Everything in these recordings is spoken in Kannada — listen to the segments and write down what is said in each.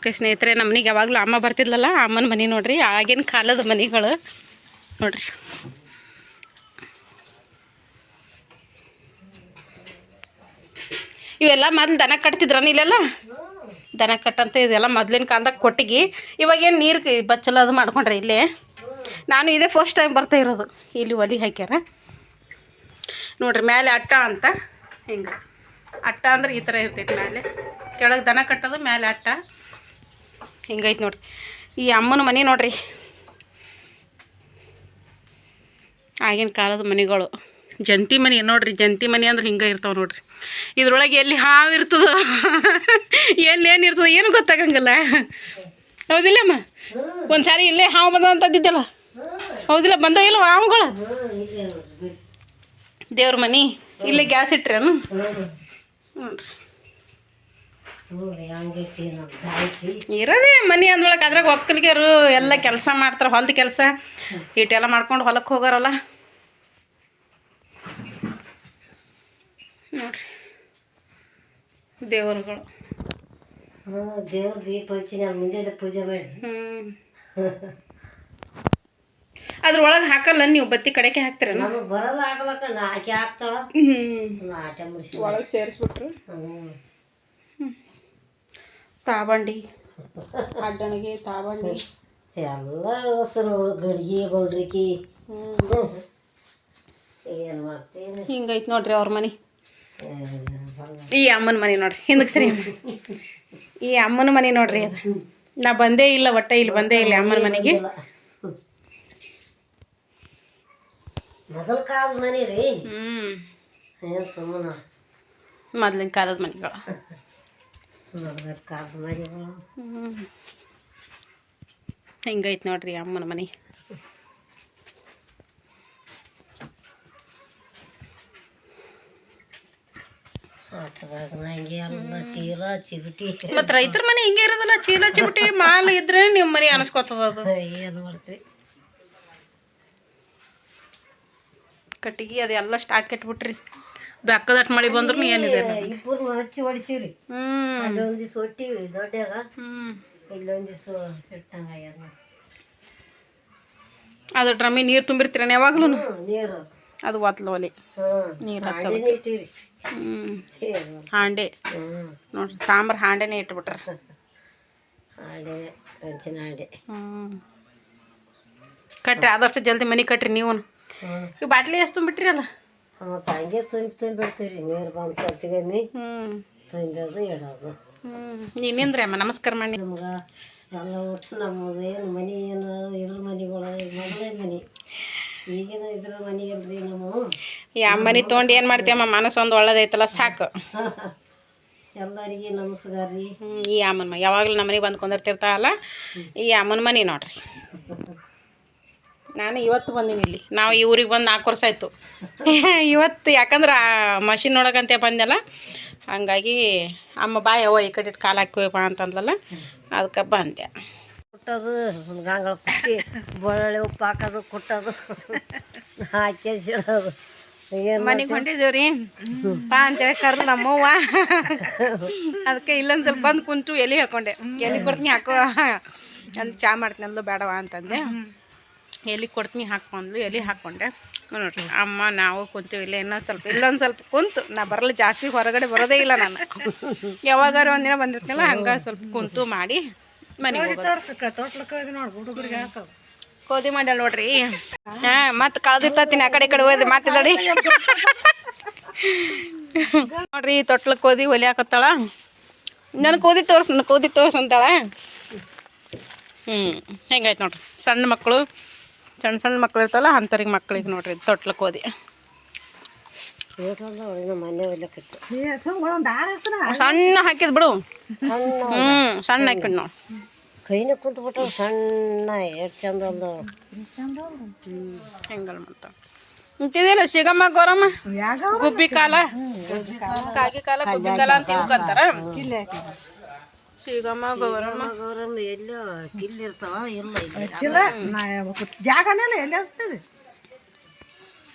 ಓಕೆ ಸ್ನೇಹಿತರೆ ನಮ್ಮ ಯಾವಾಗಲೂ ಅಮ್ಮ ಬರ್ತಿದ್ಲಲ್ಲ ಅಮ್ಮನ ಮನೆ ನೋಡ್ರಿ, ಆಗಿನ ಕಾಲದ ಮನೆಗಳು. ನೋಡ್ರಿ. ಇವೆಲ್ಲ ಮೊದ್ಲು ದನ ಕಟ್ತಿದ್ರನ ಇಲ್ಲೆಲ್ಲ? ದನ ಕಟ್ಟಂತ ಇದೆಲ್ಲ ಮೊದ್ಲಿನ ಕಾಲದಾಗ ಕೊಟ್ಟಿಗೆ, ಇವಾಗೇನು ನೀರು ಬಚ್ಚಲ ಅದು ಮಾಡ್ಕೊಂಡ್ರೆ ಇಲ್ಲಿ? ನಾನು ಇದೇ ಫಸ್ಟ್ ಟೈಮ್ ಬರ್ತಾ ಇರೋದು, ಇಲ್ಲಿ ಒಲಿ ಹಾಕ್ಯಾರ. ನೋಡ್ರಿ ಮೇಲೆ ಅಟ್ಟ ಅಂತ, ಹಿಂಗೆ. ಅಟ್ಟ ಅಂದ್ರೆ ಈ ಥರ ಇರ್ತೈತಿ ಮೇಲೆ ಕೆಳಗೆ ದನ ಕಟ್ಟೋದು ಮೇಲೆ ಅಟ್ಟ. ಹಿಂಗೈತೆ ನೋಡ್ರಿ. ಈ ಅಮ್ಮನ ಮನೆ ನೋಡ್ರಿ. ಆಗಿನ ಕಾಲದ ಮನೆಗಳು. ಜಂತಿ ಮನೆ ನೋಡ್ರಿ, ಜಂತಿ ಮನೆ ಅಂದ್ರೆ ಹಿಂಗೆ ಇರ್ತಾವೆ ನೋಡ್ರಿ. ಇದ್ರೊಳಗೆ ಎಲ್ಲಿ ಹಾವು ಇರ್ತದ? ಎಲ್ಲಿ ಏನು ಇರ್ತದೋ ಏನು ಗೊತ್ತಾಗಂಗಿಲ್ಲ. ಹೌದಿಲ್ಲಮ್ಮ? ಒಂದು ಸಾರಿ ಇಲ್ಲೇ ಹಾವು ಬಂದ ಅಂತದ್ದಿದ್ದಲ್ಲ ಹೌದಿಲ್ಲ, ಬಂದ ಇಲ್ಲ ಹಾವುಗಳು. ದೇವ್ರ ಮನೆ, ಇಲ್ಲೇ ಗ್ಯಾಸ್ ಇಟ್ರೇನು? ನೋಡ್ರಿ. ಇರೋದೇ ಮನೆ ಅಂದ್ರೊಳಗೆ ಅದ್ರಾಗ ಒಕ್ಕಲಿಗೆರು ಎಲ್ಲ ಕೆಲಸ ಮಾಡ್ತಾರೆ ಹೊಲದ ಕೆಲಸ. ಇಟ್ಟೆಲ್ಲ ಮಾಡ್ಕೊಂಡು ಹೊಲಕ್ಕೆ ಹೋಗಾರಲ್ಲ. ನೋಡ್ರಿ. ದೇವರುಗಳು. ದೇವ್ರ ದೀಪ ಹಚ್ಚಿ ನಾನು ಮುಂಜಾನೆ ಪೂಜೆ ಮಾಡಿ ಹ್ಞೂ ಅದ್ರೊಳಗೆ ಹಾಕಲ್ಲ ನೀವು ಬತ್ತಿ ಕಡೆಗೆ ಹಾಕ್ತೀರ ನಾನು ಬರಲ್ಲ ಹಾಕ್ಬೇಕ ಆಕೆ ಹ್ಞೂ ಆಟ ಮುಗಿಸಿ ಒಳಗೆ ಸೇರಿಸ್ಬಿಟ್ರು. ಹ್ಞೂ ತಾಬಂಡಿ. ಅಡ್ಡನಿಗೆ ತಾಬಂಡಿ. ಎಲ್ಲ ಹೆಸರು ಗಡಿಗೆ ಗೌಡ್ರಿಗೆ ಹ್ಞೂ ಏನು ಮಾಡ್ತೀನಿ? ಹಿಂಗೈತೆ ನೋಡ್ರಿ ಅವ್ರ ಮನೆ. ಈ ಅಮ್ಮನ ಮನೆ ನೋಡ್ರಿ. ಹಿಂದಕ್ಕೆ ಸರಿ. ಈ ಅಮ್ಮನ ಮನೆ ನೋಡ್ರಿ ಅದು. ನಾ ಬಂದೇ ಇಲ್ಲ ಒಟ್ಟ ಇಲ್ಲಿ ಬಂದೇ ಇಲ್ಲ ಅಮ್ಮನ ಮನೆಗೆ. ಮೊದಲ ಕಾಲದ ಮನೆ ರೀ. ಹ್ಞೂ ಏನು ಸುಮ್ಮನೆ. ಮೊದ್ಲಿನ ಕಾಲದ ಮನೆಗಳು. ಹ್ಞೂ ಹಿಂಗೈತೆ ನೋಡ್ರಿ ಅಮ್ಮನ ಮನೆ. ಮತ್ತು ರೈತರ ಮನೆ ಹಿಂಗೆ ಇರೋದಲ್ಲ, ಚೀಲ ಚಿಮಟಿ ಮಾಲ್ ಇದ್ರೆ ನಿಮ್ಮ ಮನೆ ಅನಿಸ್ಕೊತದ ಅದು. ಕಟ್ಟಿಗೆ, ಅದೆಲ್ಲ ಸ್ಟಾಕ್ ಇಟ್ಬಿಟ್ರಿ. ಬೆಕ್ಕದಟ್ಟು ಮಳೆ ಬಂದ್ರು ಏನಿದೆ ಇಬ್ಬರು ಹಚ್ಚಿ ಹೊಡಿಸಿವ್ರಿ. ಹ್ಞೂ ದಿವಸ ಒಟ್ಟಿವಿ ದೊಡ್ಡಾಗ ಇಲ್ಲೊಂದು ದಿವಸ ಇಟ್ಟಂಗ ಅದು ಡ್ರಮ್ಮಿ ನೀರು ತುಂಬಿರ್ತೀರ ಯಾವಾಗ್ಲೂ? ನೀರು ಅದು ಒತ್ಲೋಲಿ ನೀರು ಇಟ್ಟಿವ್ರಿ ಹ್ಞೂ ಹಾಂಡೆ. ನೋಡ್ರಿ ತಾಮ್ರ ಹಾಂಡೆನೇ ಇಟ್ಬಿಟ್ರ. ಹಾಂಡೆ ಕಂಚಿನ ಹಾಂಡೆ. ಹ್ಞೂ ಕಟ್ರಿ ಆದಷ್ಟು ಜಲ್ದಿ ಮನೆ ಕಟ್ರಿ ನೀವು ಈ ಇವು ಬಾಟ್ಲಿ ಎಷ್ಟು ತುಂಬಿಟ್ರಿರಲ್ಲ ಮತ್ತು ಹಂಗೆ ತುಂಬಿ ತುಂಬಿಡ್ತೀವಿ ರೀ ನೀರು ಬಂದು ಸತ್ತಿಗೆಮ್ಮಿ ತುಂಬೋದು ಇಡೋದು. ಹ್ಞೂ ಅಮ್ಮ ನಮಸ್ಕಾರ ಮಾಡಿ. ನಮ್ಗೆ ಎಲ್ಲ ಒಟ್ಟು ನಮ್ಮದು ಏನು ಮನೆ ಏನು ಇದ್ರ ಮನೆಗಳು ಮೊದಲೇ ಮನೆ. ಈಗಿನ ಇದ್ರ ಮನೆ ಇಲ್ರಿ ನಮ್ಮ. ಈ ಮನೆ ತೊಗೊಂಡು ಏನು ಮಾಡ್ತೀವಮ್ಮ ಮನಸ್ಸು ಒಂದು ಒಳ್ಳೇದೈತಲ್ಲ ಸಾಕು. ಎಲ್ಲರಿಗೆ ನಮಸ್ಕಾರ ರೀ ಈ ಅಮ್ಮನ ಮನೆ ಯಾವಾಗಲೂ ನಮ್ಮ ಮನೆಗೆ ಬಂದು ಕುಂದಿರ್ತಿರ್ತಾವಲ್ಲ ಈ ಅಮ್ಮನ ಮನೆ ನೋಡ್ರಿ. ನಾನು ಇವತ್ತು ಬಂದೀನಿ ಇಲ್ಲಿ. ನಾವು ಈ ಊರಿಗೆ ಬಂದು ನಾಲ್ಕು ವರ್ಷ ಆಯಿತು. ಇವತ್ತು ಯಾಕಂದ್ರೆ ಆ ಮಷಿನ್ ನೋಡೋಕಂತ ಬಂದೆಲ್ಲ. ಹಂಗಾಗಿ ಅಮ್ಮ ಬಾಯ್ ಅವ್ವ ಈ ಕಡೆ ಇಟ್ಟು ಕಾಲು ಹಾಕಿವಪ್ಪ ಅಂತಂದಲ್ಲ ಅಂತಂದ್ಲಲ್ಲ ಅದಕ್ಕೆ ಬಂದೆ. ಕುಟ್ಟೋದು ಒಂದು ಗಂಗಳ ಕುಟ್ಟಿ ಬೆಳ್ಳುಳ್ಳಿ ಉಪ್ಪು ಹಾಕೋದು ಕುಟ್ಟೋದು ಹಾಕಿ ಮನೆಗೆ ಹೊಂಟಿದ್ದೇವೆ ರೀ ಬಾ ಅಂತೇಳಿ ಕರ್ದು ನಮ್ಮವ್ವ. ಅದಕ್ಕೆ ಇಲ್ಲೊಂದು ಸ್ವಲ್ಪ ಬಂದು ಕುಂತು ಎಲೆ ಹಾಕೊಂಡೆ. ಎಲೆ ಕೊಡ್ತೀನಿ ಹಾಕೋ. ಅಂದ್ ಚಾ ಮಾಡ್ತೀನಿ ಅಂದ್ಲು ಬೇಡವಾ ಅಂತಂದೆ. ಎಲೆ ಕೊಡ್ತೀನಿ ಹಾಕೊಂಡ್ಲು ಎಲೆ ಹಾಕ್ಕೊಂಡೆ ನೋಡ್ರಿ ಅಮ್ಮ ನಾವು ಕುಂತೀವಿ ಇಲ್ಲ ಇನ್ನೊಂದು ಸ್ವಲ್ಪ ಇಲ್ಲೊಂದು ಸ್ವಲ್ಪ ಕುಂತು. ನಾ ಬರಲ್ಲ ಜಾಸ್ತಿ ಹೊರಗಡೆ ಬರೋದೇ ಇಲ್ಲ ನಾನು. ಯಾವಾಗಾರ ಒಂದಿನ ಬಂದಿರ್ತೀನಲ್ಲ ಹಂಗೆ ಸ್ವಲ್ಪ ಕುಂತು ಮಾಡಿ ಮನೆಗೆ ಕೋದಿ ಮಾಡ್ಯಾಳ ನೋಡ್ರಿ. ಹಾ ಮತ್ತೆ ಕಳ್ದಿರ್ತೀನಿ ಆ ಕಡೆ ಈ ಕಡೆ ಹೋಯ್ದು ಮಾತಾಡಿ ನೋಡ್ರಿ ತೊಟ್ಲ ಕೋದಿ ಒಲಿ ಹಾಕತ್ತಾಳ ನನ್ ಕೋದಿ ತೋರ್ಸ ನಾನು ಕೋದಿ ತೋರ್ಸು ಅಂತಾಳ. ಹ್ಞೂ ಹೆಂಗಾಯ್ತು ನೋಡ್ರಿ ಸಣ್ಣ ಮಕ್ಕಳು. ಸಣ್ಣ ಸಣ್ಣ ಮಕ್ಳು ಇರ್ತಲ್ಲ ಅಂಥವ್ರಿಗೆ ಮಕ್ಳಿಗೆ ನೋಡ್ರಿ ತೊಟ್ಲಕ್ಕೆ ಹೋದಿ. ಸಣ್ಣ ಹಾಕಿದ್ ಬಿಡು. ಸಣ್ಣ ಹ್ಞೂ ಸಣ್ಣ ಹಾಕಿದ್ ನಾವು ಕೈನ ಕುಂತ್ಬಿಟ್ಟು ಸಣ್ಣ ಎಷ್ಟು ಚಂದ ಹೆಂಗಲ್ ಮತ್ತ ಅಂತಿದಿಲ್ಲ ಸಿಗಮ್ಮ ಗೋರಮ್ಮ ಗುಬ್ಬಿ ಕಾಲ. ಕಾಗಿ ಕಾಲ ಗುಬ್ಬಿ ಕಾಲ ಅಂತ ಇವ್ಕಂತಾರ ಸಿಗಮ್ಮ ಗೌರಮ್ಮ. ಗೌರಮ್ಮ ಎಲ್ಲೋ ಇರ್ತಾವ ಇಲ್ಲ ಜಾಗನೆಲ್ಲ ಎಲ್ಲಿ ಹಚ್ತದೆ?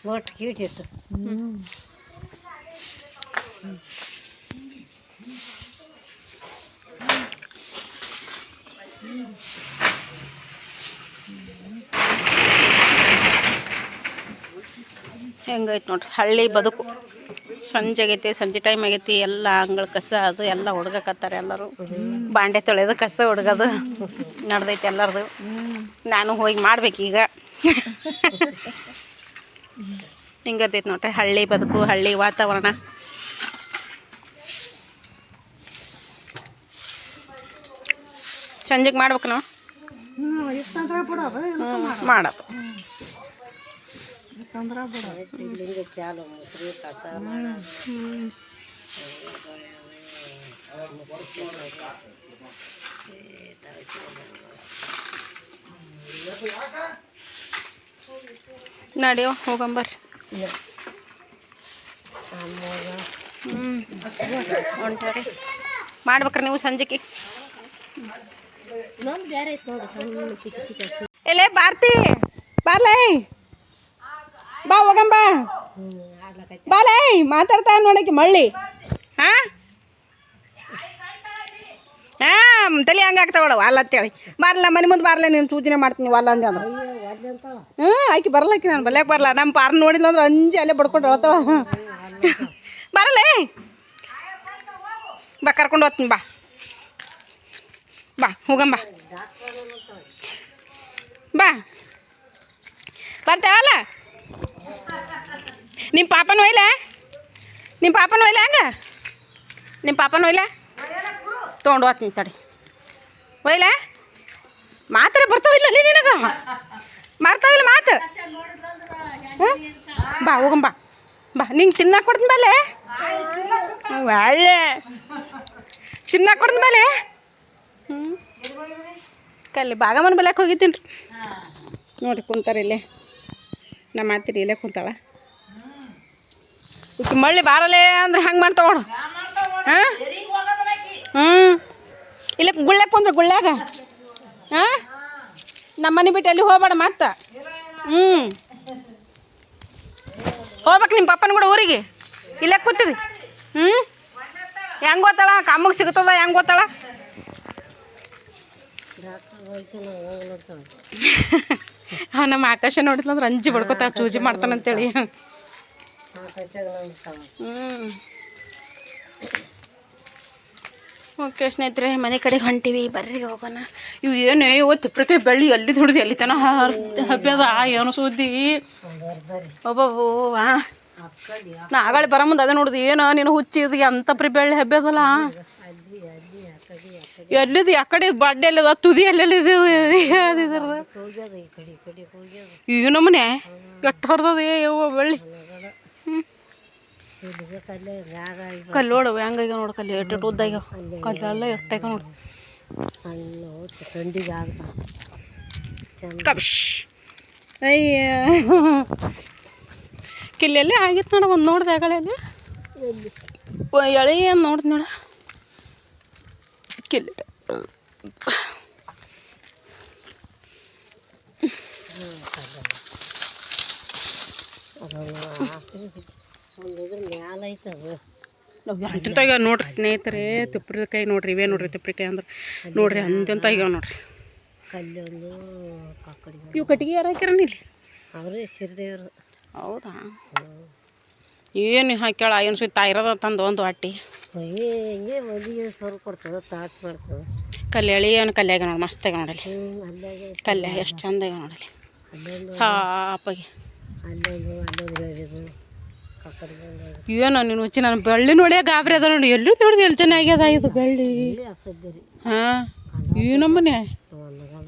ಒಟ್ಟು ಕೀಟಿತ್ತು ಹೆಂಗೈತೆ ನೋಡ್ರಿ ಹಳ್ಳಿ ಬದುಕು. ಸಂಜೆ ಆಗೈತಿ ಸಂಜೆ ಟೈಮ್ ಆಗೈತಿ ಎಲ್ಲ ಅಂಗಳ ಕಸ ಅದು ಎಲ್ಲ ಹುಡ್ಗಕತ್ತಾರೆ ಎಲ್ಲರೂ. ಬಾಂಡೆ ತೊಳೆಯೋದು ಕಸ ಹುಡ್ಗೋದು ನಡ್ದೈತಿ ಎಲ್ಲರದು. ನಾನು ಹೋಗಿ ಮಾಡ್ಬೇಕೀಗ ಹಿಂಗತೈತಿ ನೋಡ್ರಿ ಹಳ್ಳಿ ಬದುಕು ಹಳ್ಳಿ ವಾತಾವರಣ. ಸಂಜೆಗೆ ಮಾಡ್ಬೇಕು ನಾವು? ಮಾಡೋದು ಇಲ್ಲಿಂದ ಚಾಲು ಮೊಸರು ಕಸ ಮಾಡೋದು ನಡಿಯೋ ಹೋಗಂಬರ್ರಿ ಅಮ್ಮಗ ಹ್ಞೂ ಹೊಂಟಾರಿ ಮಾಡ್ಬೇಕ್ರಿ ನೀವು ಸಂಜೆಗೆ ಇನ್ನೊಂದು ಬೇರೆ ಐತೆ ನೋಡಿ ಸಣ್ಣ ಚಿಕ್ಕ ಚಿಕ್ಕ ಎಲ್ಲೇ ಬಾರ್ತಿ ಬಾರ್ಲೇ ಬಾ ಹೋಗಂಬ ಬಾಲೇ ಮಾತಾಡ್ತಾ ನೋಡಕ್ಕೆ ಮಳ್ಳಿ. ಹಾ? ಹಾಂ, ತಲೆ ಹಂಗೆ ಆಗ್ತಾವ ನೋಡು ಅಲ್ಲ ಅಂತೇಳಿ ಬರಲ್ಲ ಮನೆ ಮುಂದೆ ಬರಲ್ಲ ನೀನು ಸೂಚನೆ ಮಾಡ್ತೀನಿ ಅಲ್ಲ ಅಂದೆ ಹ್ಞೂ, ಆಕೆ ಬರಲ್ಲಕಿ ನಾನು ಬಲ್ಯಾಕ ಬರಲ್ಲ ನಮ್ಮ ಪಾರ್ನ ನೋಡಿಲ್ಲ ಅಂದ್ರೆ ಅಂಜಿ ಅಲ್ಲೇ ಬಡ್ಕೊಂಡು ಹಾಂ ಬರಲೇ. ಬಾ, ಕರ್ಕೊಂಡು ಹೋಗ್ತೀನಿ, ಬಾ. ಬಾ ಹೋಗಂಬ ಬಾ. ಬರ್ತಾವಲ್ಲ ನಿಮ್ಮ ಪಾಪನ ಒಯ್ಲ? ನಿಮ್ಮ ಪಾಪನ ಒಯ್ಲ ಹಂಗ? ನಿಮ್ಮ ಪಾಪನ ಒಯ್ಲ? ತೊಗೊಂಡು ಹೋಗ್ತೀನಿ ತಡಿ. ಒಯ್ಲ? ಮಾತ್ರ ಬರ್ತಾವಿಲ್ಲ ಅಲ್ಲಿ ನಿನಗ? ಮಾರ್ತಾವಿಲ್ಲ ಮಾತು ಬಾ ಹೋಗಂಬ ಬಾ. ನಿಂಗೆ ತಿನ್ನಕ್ಕೆ ಕೊಡ್ತೀನಿ ಮೇಲೆ ಒಳ್ಳೆ. ತಿನ್ನಕ್ಕೆ ಕೊಡ್ತೀನಿ ಮೇಲೆ ಹ್ಞೂ ಕಲ್ಲಿ ಬಾಗಮ್ಮನ ಬೆಳಕ್ಕೆ ಹೋಗಿದ್ದೀನಿ ರೀ ನೋಡಿ ಕುಂತಾರೆ ಇಲ್ಲೇ. ನಮ್ಮ ಮಾತಿರಿ ಇಲ್ಲೇ ಕುಂತಾಳ. ಈಕಿ ಮಳ್ಳಿ ಬಾರಲೇ ಅಂದ್ರೆ ಹಂಗೆ ಮಾಡ್ತಾವಳು ಹಾಂ? ಹ್ಞೂ ಇಲ್ಲ ಗುಳ್ಳ್ಯಾಗ ಕುಂದ್ರೆ ಗುಳ್ಳ್ಯಾಗ. ಹಾಂ? ನಮ್ಮ ಮನೆ ಬಿಟ್ಟು ಎಲ್ಲಿ ಹೋಗ್ಬೇಡ ಮತ್ತೆ? ಹ್ಞೂ ಹೋಗ್ಬೇಕು ನಿಮ್ಮ ಪಪ್ಪನ ಕೂಡ ಊರಿಗೆ. ಇಲ್ಲೇ ಕೂತಿದ್ರಿ ಹ್ಞೂ ಹೆಂಗೆ ಗೊತ್ತಾಳ? ಕಾಮಗೆ ಸಿಗುತ್ತದ ಹೆಂಗೆ ಗೊತ್ತಾಳ? ಡಾಕ್ಟರ್ ಹೋಗ್ತಾನೆ ಹೋಗ್ಲತ್ತಾಳ ಹಾಂ ನಮ್ಮ ಆಕಾಶ ನೋಡಿದ್ಲಂದ್ರೆ ಅಂಜಿ ಬಡ್ಕೋತ ಚೂಜಿ ಮಾಡ್ತಾನಂತೇಳಿ ಹ್ಞೂ ಓಕೆ ಸ್ನೇಹಿತರೆ ಮನೆ ಕಡೆಗೆ ಹೊಂಟಿವಿ. ಬರ್ರಿ ಹೋಗೋಣ. ಇವು ಏನು ಇವತ್ತು ತಿಪ್ರಕಾಯಿ ಬೆಳ್ಳಿ ಎಲ್ಲಿ ದುಡ್ದು ಎಲ್ಲಿ ತನ ಹಬ್ಬದ ಏನು ಸುದ್ದಿ? ಅಕ್ಕಡಿ ನಾ ಆಗಲಿ ಬರೋ ಮುಂದೆ ಅದೇ ನೋಡಿದ್ವಿ ಏನು ನೀನು ಹುಚ್ಚಿದ್ ಅಂತ ಪ್ರಿ ಬೆಳ್ಳಿ ಹಬ್ಬ್ಯದಲ್ಲ ಅಲ್ಲಿ ಅಲ್ಲಿ ಅಕ್ಕಡಿ ಅಕ್ಕಡಿ ಎಲ್ಲಿದು? ಆ ಕಡೆ ಬಡ್ಡೆ ಎಲ್ಲದ? ತುದಿ ಎಲ್ಲೆಲ್ಲಿದು ಈಗ ನಮ್ಮನೆ. ಕೆಟ್ಟ ಹೊರ್ದದ ಯವ್ವ ಬೆಳ್ಳಿ. ಹ್ಞೂ ಇಲ್ಲಿಗೆ ಕಲ್ಲೇ ರಾಗ ಇವ ಕಲ್ಲು? ನೋಡವು ಹೆಂಗಾಗ ನೋಡು ಕಲ್ಲು ಎಷ್ಟು ಉದ್ದಾಗ ಕಲ್ಲೆಲ್ಲ ಎಷ್ಟಾಗ ನೋಡು. ಕಬಿಶ್ ಅಯ್ಯ. ಕಿಲ್ಲೆಲ್ಲೇ ಆಗಿತ್ತು ನೋಡ, ಒಂದು ನೋಡ್ದೆ ಎಲ್ಲಿ ಎಳೆ ಏನು ನೋಡ್ದು ನೋಡ. ಕಿಲ್ಲೆ. ಅಂತಿಂತಾಗ ನೋಡ್ರಿ ಸ್ನೇಹಿತರೆ ತಿಪ್ರಿಕಾಯಿ ನೋಡ್ರಿ ಇವೇ ನೋಡ್ರಿ ತಿಪ್ರಿಕಾಯಿ ಅಂದ್ರೆ. ನೋಡ್ರಿ ಅಂತಿಂತ ಆಗ್ಯಾವ ನೋಡ್ರಿ. ಕಲ್ಲೊಂದು ಇವು ಕಟ್ಟಿಗೆ ಯಾರು ಹಾಕ್ಯಾರ ಇಲ್ಲಿ ಅವರೇ ಸಿರಿದೇವ್ರು ಹೌದಾ? ಏನು ಹಾಕ್ಯಾಳ? ಏನು ಸುತ್ತ ಇರೋದ ತಂದು ಒಂದು ಕಲ್ಯಾಳಿ ಹಿಂಗೆ ಸೊರ್ ಕೊಡ್ತದೆ ತಾಟ್ ಮಾಡ್ತದೆ. ಕಲ್ಲು ಎಳಿ ಏನು ಕಲ್ಯಾಗ ನೋಡಿ ಮಸ್ತಾಗ ನೋಡಲಿ ಕಲ್ಯ ಎಷ್ಟು ಚಂದಾಗ ನೋಡಲಿ ಸಾಪಾಗಿ ಏನೋ ನೀನು ಹುಚ್ಚಿ ನಾನು ಬೆಳ್ಳಿ ನೋಡಿಯ ಗಾಬರಿ ಅದ ನೋಡಿ. ಎಲ್ಲೂ ತಿಳಿದು ಎಲ್ಲಿ ಚೆನ್ನಾಗ್ಯದ ಇದು ಬೆಳ್ಳಿ? ಹಾಂ ಈ ನಮ್ಮನೆ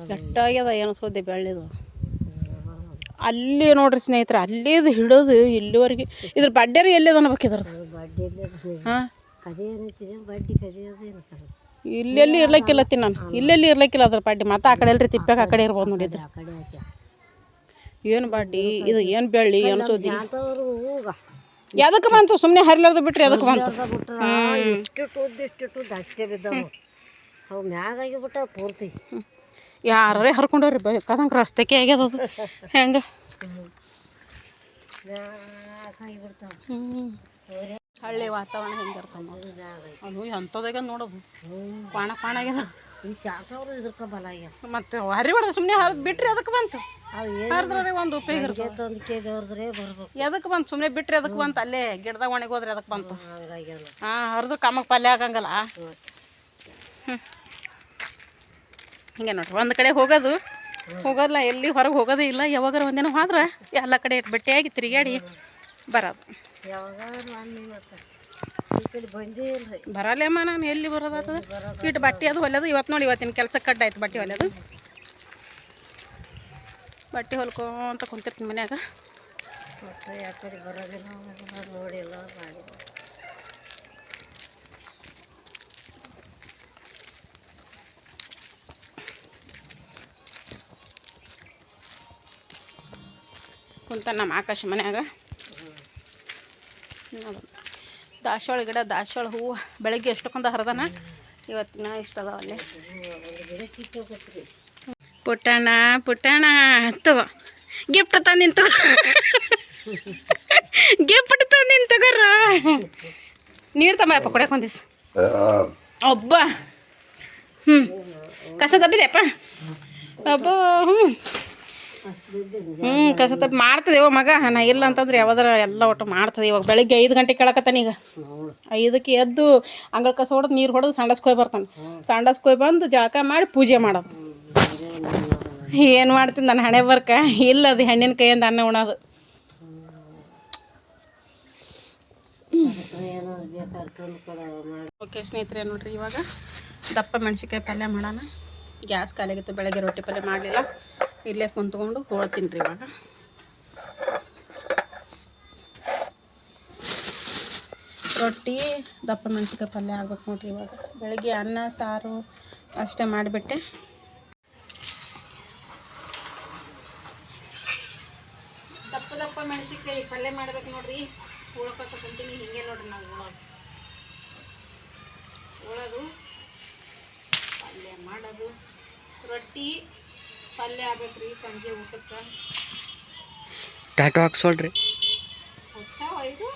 ಕಟ್ಟಾಗ್ಯದ ಎಟ್ಟಾಗ್ಯದ ಏನೋ ಸೋದೆ ಬೆಳ್ಳಿದು. ಅಲ್ಲಿ ನೋಡ್ರಿ ಸ್ನೇಹಿತರೆ ಅಲ್ಲಿದು ಹಿಡಿದು ಇಲ್ಲಿವರೆಗೆ ಇದ್ರ ಬಡ್ಡೆರಿ ಎಲ್ಲಿ ಅನ್ಬೇಕು ಇದ್ರದ್ದು ಹಾಂ? ಇಲ್ಲೆಲ್ಲಿ ಇರ್ಲಿಕ್ಕಿಲ್ಲ ತಿ ನಾನು. ಇಲ್ಲೆಲ್ಲಿ ಇರ್ಲಿಕ್ಕಿಲ್ಲ ಅದ್ರ ಬಡ್ಡಿ. ಮತ್ತೆ ಆ ಕಡೆ ಎಲ್ರಿ ತಿಪ್ಪಕ್ಕೆ ಆ ಕಡೆ ಇರ್ಬೋದು ನೋಡಿದ್ರೆ ಏನು ಬಡ್ಡಿ? ಇದು ಏನು ಬೆಳ್ಳಿ? ಏನು ಸುದ್ದಿ ಅಂತವ್ರು ಎದಕ್ಕೆ ಬಂತು? ಸುಮ್ಮನೆ ಹರಿಲಾರ್ದು ಬಿಟ್ರಿ ಎದಕ್ಕೆ ಬಂತು? ಅಷ್ಟೇ ಬಿದ್ದವು. ಅವು ಪೂರ್ತಿ. ಯಾರೇ ಹರ್ಕೊಂಡವ್ರಿ ಬೇಕಾದಂಗೆ ರಸ್ತೆಗೆ ಆಗ್ಯದ ಅದು. ಹೆಂಗೆ? ಹಳ್ಳಿ ವಾತಾವರಣ ಹೆಂಗಿರ್ತಮ್ಮ ಅದು ಎಂಥದಾಗ ನೋಡೋದು ಪಾಣ ಪಾಣ ಆಗ್ಯದ. ಮತ್ತೆ ಹರಿ ಬಿಡ್ದ ಸುಮ್ಮನೆ ಹರಿದು ಬಿಟ್ರಿ ಅದಕ್ಕೆ ಬಂತು? ಹರಿದ್ರೆ ಒಂದು ಉಪಯೋಗ ಎದಕ್ಕೆ ಬಂತು? ಸುಮ್ಮನೆ ಬಿಟ್ರಿ ಅದಕ್ಕೆ ಬಂತು? ಅಲ್ಲೇ ಗಿಡದಾಗ ಒಣಗೋದ್ರೆ ಅದಕ್ಕೆ ಬಂತು? ಹಾಂ, ಹರಿದ್ರೆ ಕಮ್ಮಕ್ಕೆ ಪಲ್ಯ ಆಗಂಗಲ್ಲ? ಹ್ಞೂ ಹಿಂಗೆ ನೋಡ್ರಿ, ಒಂದು ಕಡೆ ಹೋಗೋದು, ಹೋಗೋಲ್ಲ, ಎಲ್ಲಿ ಹೊರಗೆ ಹೋಗೋದೇ ಇಲ್ಲ, ಯಾವಾಗಾರ ಒಂದೇನೋ ಹೋದ್ರೆ ಎಲ್ಲ ಕಡೆ ಇಟ್ಟು ಬಟ್ಟೆಯಾಗಿ ತಿರುಗಾಡಿ ಬರೋದು. ಬರಲ್ಲೇಮ್ಮ ನಾನು, ಎಲ್ಲಿ ಬರೋದಾತದ ಇಟ್ಟು ಬಟ್ಟೆ ಅದು ಹೊಲಿಯೋದು ಇವತ್ತು ನೋಡಿ, ಇವತ್ತಿನ ಕೆಲಸ ಕಡ್ಡಾಯ್ತು ಬಟ್ಟೆ ಹೊಲಿಯೋದು. ಬಟ್ಟೆ ಹೊಲ್ಕೊಂತ ಕುಂತಿರ್ತೀನಿ ಮನ್ಯಾಗ ಮತ್ತೆ ಯಾವ ಕಡೆ ಬರೋದಿಲ್ಲ ಹೋಗೋದಿಲ್ಲ ನೋಡಿಲ್ಲ ಮಾಡಿಲ್ಲ ಕುಂತ ನಮ್ಮ ಆಕಾಶ ಮನ್ಯಾಗ. ನೋಡು. ದಾಸವಾಳ ಗಿಡ, ದಾಸವಾಳ ಹೂವು. ಬೆಳಗ್ಗೆ ಎಷ್ಟೊಂದು ಹರಿದಾನ? ಇವತ್ತಿನ ಇಷ್ಟ ಅದಾವ ಅಲ್ಲೇ. ಪುಟ್ಟಣ ಪುಟ್ಟಣ ತಗೋ. ಗಿಫ್ಟ್ ತಂದು ತಗೋ. ಗಿಫ್ಟ್ ತಂದು ತಗೋರ ನೀರು ತಮ್ಮ ಕೊಡಕ್ಕೆ ಒಂದಿಸ್ ಒಬ್ಬ. ಹ್ಞೂ ಕಸ ತಪ್ಪಿದೆಪ್ಪ ಅಬ್ಬ ಹ್ಞೂ ಹ್ಞೂ ಕಸ ಮಾಡ್ತದೆ ಮಾಡ್ತದೇವ ಮಗ. ನಾ ಇಲ್ಲ ಅಂತಂದ್ರೆ ಯಾವ್ದಾರ ಎಲ್ಲ ಒಟ್ಟು ಮಾಡ್ತದೆ. ಇವಾಗ ಬೆಳಿಗ್ಗೆ ಐದು ಗಂಟೆ ಕೇಳಕತ್ತಾನ ಈಗ. ಐದಕ್ಕೆ ಎದ್ದು ಅಂಗಳ ಕಸ ಹೊಡೆದು ನೀರು ಹೊಡೆದು ಸಂಡಸ್ ಕೊಯ್ ಬರ್ತಾನೆ. ಸಂಡಸ್ ಕೊಯ್ ಬಂದು ಜಳಕ ಮಾಡಿ ಪೂಜೆ ಮಾಡೋದು. ಏನು ಮಾಡ್ತೀನಿ ನಾನು ಹಣೆ ಬರ್ಕ? ಇಲ್ಲ ಅದು ಹೆಣ್ಣಿನ ಕೈಯಿಂದ ಅನ್ನ ಉಣೋದು. ಓಕೆ ಸ್ನೇಹಿತರೆ, ನೋಡ್ರಿ ಇವಾಗ ದಪ್ಪ ಮೆಣಸಿನ್ಕಾಯಿ ಪಲ್ಯ ಮಾಡೋಣ. ಗ್ಯಾಸ್ ಖಾಲಿಯಾಗಿತ್ತು, ಬೆಳಗ್ಗೆ ರೊಟ್ಟಿ ಪಲ್ಯ ಮಾಡಲಿಲ್ಲ. ಇಲ್ಲೇ ಕುಂತ್ಕೊಂಡು ಹೋಳ್ತೀನಿ ರೀ ಇವಾಗ. ರೊಟ್ಟಿ, ದಪ್ಪ ಮೆಣಸಿನ್ಕಾಯಿ ಪಲ್ಯ ಆಗ್ಬೇಕು ನೋಡ್ರಿ ಇವಾಗ. ಬೆಳಗ್ಗೆ ಅನ್ನ, ಸಾರು ಅಷ್ಟೇ ಮಾಡಿಬಿಟ್ಟೆ. ದಪ್ಪ ದಪ್ಪ ಮೆಣಸಿನ್ಕಾಯಿ ಪಲ್ಯ ಮಾಡ್ಬೇಕು ನೋಡ್ರಿ. ಉಳ್ಕೊತ ಕುಂತೀನಿ, ಹಿಂಗೆ ನೋಡ್ರಿ ನಾವು ಉಳೋದು ಉಳೋದು ಪಲ್ಯ ಮಾಡೋದು ರೊಟ್ಟಿ ಪಲ್ಯ ಆಗ್ಬೇಕ್ರಿ ಸಂಜೆ ಊಟಕ್ಕೆ. ಟ್ಯಾಟೋ ಹಾಕ್ಸೋಳ್ರಿ. ಹುಚ್ಚಾವ ಇದು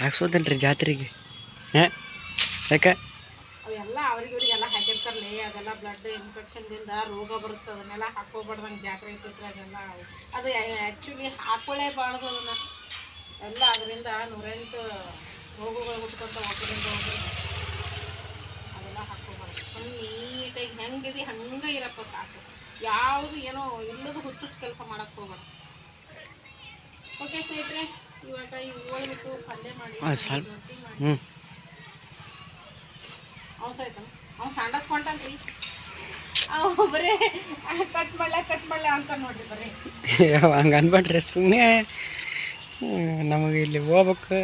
ಹಾಕ್ಸೋದಲ್ರಿ ಜಾತ್ರೆಗೆ. ಹಾಂ? ಯಾಕೆ? ಅವೆಲ್ಲ ಅವ್ರಿಗೆ ಇವ್ರಿಗೆಲ್ಲ ಹಾಕಿರ್ತಾರಲ್ಲ ಅದೆಲ್ಲ ಬ್ಲಡ್ ಇನ್ಫೆಕ್ಷನ್ದಿಂದ ರೋಗ ಬರುತ್ತೆ ಅದನ್ನೆಲ್ಲ ಹಾಕೋಬಾರ್ದಂಗೆ ಜಾತ್ರೆ ಇರ್ತೈತ್ರಿ ಅದೆಲ್ಲ. ಅದು ಆ್ಯಕ್ಚುಲಿ ಹಾಕೊಳ್ಳೇಬಾರ್ದು ಅದನ್ನ. ಎಲ್ಲ ಅದರಿಂದ ನೂರೆಂಟು ರೋಗಗಳು ಹುಟ್ಕೊಂತ ಅದೆಲ್ಲ ಸುಮ್ಮನೆ ನೀಟಾಗಿ ಹೆಂಗಿದೆ ಹಂಗೆ ಇರಪ್ಪ ಸಾಕು. ಯಾವುದು ಏನೋ ಇಲ್ಲದ ಹುಚ್ಚು ಕೆಲಸ ಮಾಡಕ್ಕೆ ಹೋಗೋಣ ಓಕೆ ಸ್ನೇಹಿತರೆ ಇವಾಗ ಈ ಹೋಳಿಬಿಟ್ಟು ಪಲ್ಯ ಮಾಡಿ ಅವಸ ಆಯ್ತಾನ ಅವ್ನು ಸಂಡಸ್ಕೊಂತಾನ್ರಿ ಅವ ಬರೀ ಕಟ್ ಮಾಡ್ಲ ಕಟ್ ಮಾಡ್ಲ ಅಂತ ನೋಡ್ರಿ ಬರೀ. ಹಂಗೆ ಅನ್ಬೇಡ್ರಿ ಸುಮ್ಮನೆ ನಮಗೆ ಇಲ್ಲಿ ಹೋಗ್ಬೇಕು.